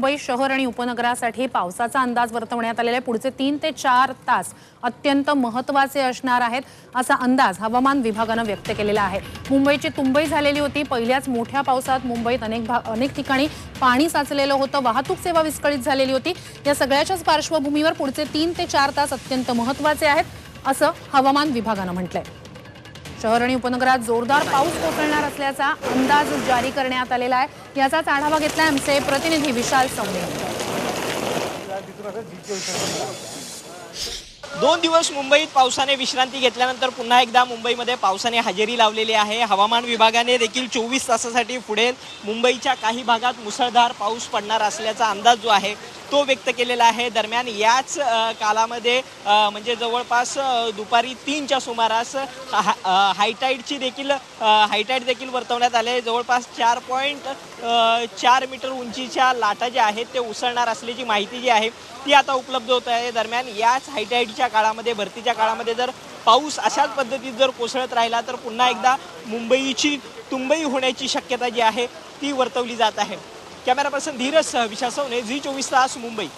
मुंबई शहर आणि उपनगरासाठी पावसाचा अंदाज वर्तवण्यात आलेला आहे. पुढचे तीन ते चार तास अत्यंत महत्त्वाचे असणार आहेत असा अंदाज हवामान विभागानं व्यक्त केलेला आहे. मुंबईची तुंबई झालेली होती. पहिल्याच मोठ्या पावसात मुंबईत अनेक भा अनेक ठिकाणी पाणी साचलेलं होतं. वाहतूक सेवा विस्कळीत झालेली होती. या सगळ्याच्याच पार्श्वभूमीवर पुढचे तीन ते चार तास अत्यंत महत्त्वाचे आहेत असं हवामान विभागानं म्हटलंय. शहर आणि उपनगरात जोरदार पाऊस कोसळणार असल्याचा अंदाज जारी करण्यात आलेला आहे. याचाच आढावा घेतला आमचे प्रतिनिधी विशाल सवणे दोन दिवस मुंबईत पावसाने विश्रांती घेतल्यानंतर पुन्हा एकदा मुंबईमध्ये पावसाने हजेरी लावलेली आहे. हवामान विभागाने देखील चोवीस तासासाठी पुढे मुंबईच्या काही भागात मुसळधार पाऊस पडणार असल्याचा अंदाज जो आहे तो व्यक्त केलेला आहे. दरम्यान याच कालामध्ये म्हणजे जवळपास दुपारी तीनच्या सुमारास हा- हायटाईडची देखील हायटाईट हायटाईड देखील वर्तवण्यात आले. जवळपास चार पॉईंट चार मीटर उंचीच्या लाटा ज्या आहेत ते उसळणार असल्याची माहिती जी आहे ती आता उपलब्ध होत आहे. दरम्यान याच हायटाईडच्या काळामध्ये भरतीच्या काळामध्ये जर पाऊस अशाच पद्धतीत जर कोसळत राहिला तर पुन्हा एकदा मुंबईची तुंबई होण्याची शक्यता जी आहे ती वर्तवली जात आहे. कॅमेरा पर्सन धीरज सह विशाल सवने झी चोवीस तास मुंबई